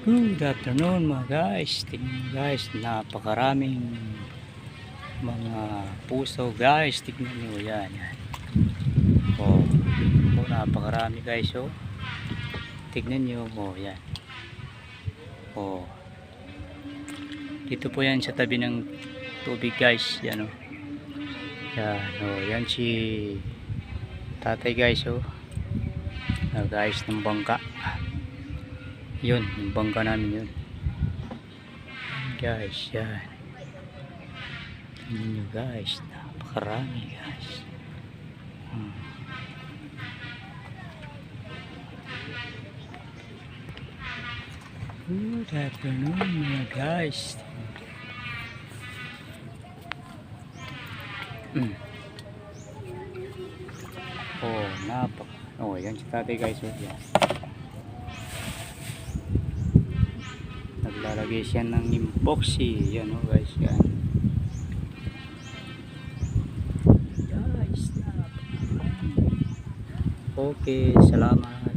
Good afternoon mga guys. Tingnan guys, napakaraming mga puso guys. Tingnan nyo yan. Oh, oh napakarami guys oh. Tingnan nyo oh yan. Oh. Dito po yan sa tabi ng tubig guys. Yan oh. Yan oh, yan si tatay guys oh. Ah, guys ng bangka yun yung bangka namin yun. Guys yan. Tingnan nyo guys. Napakarami guys. Hmm. good afternoon mga guys. Hmm. oh napak oh yan si tatay guys. Oh, yan naglalagay siya ng epoxy. Yan o guys. Yan. Guys okay salamat